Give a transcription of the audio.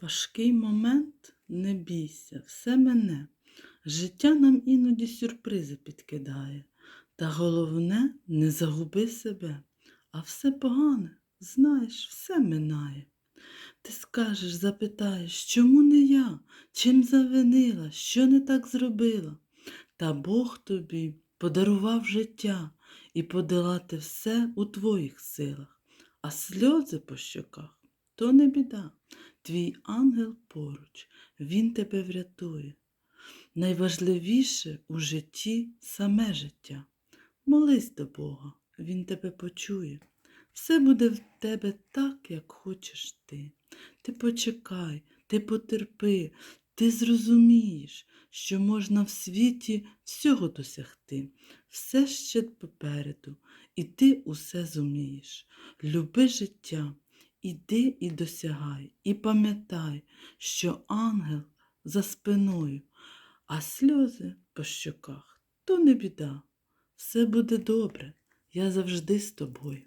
Важкий момент, не бійся, все мене. Життя нам іноді сюрпризи підкидає. Та головне, не загуби себе, а все погане, знаєш, все минає. Ти скажеш, запитаєш, чому не я, чим завинила, що не так зробила? Та Бог тобі подарував життя і подолати все у твоїх силах, а сльози по щоках то не біда. Твій ангел поруч, він тебе врятує. Найважливіше у житті саме життя. Молись до Бога, Він тебе почує. Все буде в тебе так, як хочеш ти. Ти почекай, ти потерпи, ти зрозумієш, що можна в світі всього досягти. Все ще попереду, і ти усе зумієш. Люби життя, іди і досягай, і пам'ятай, що ангел за спиною, а сльози по щоках то не біда. Все буде добре, я завжди з тобою.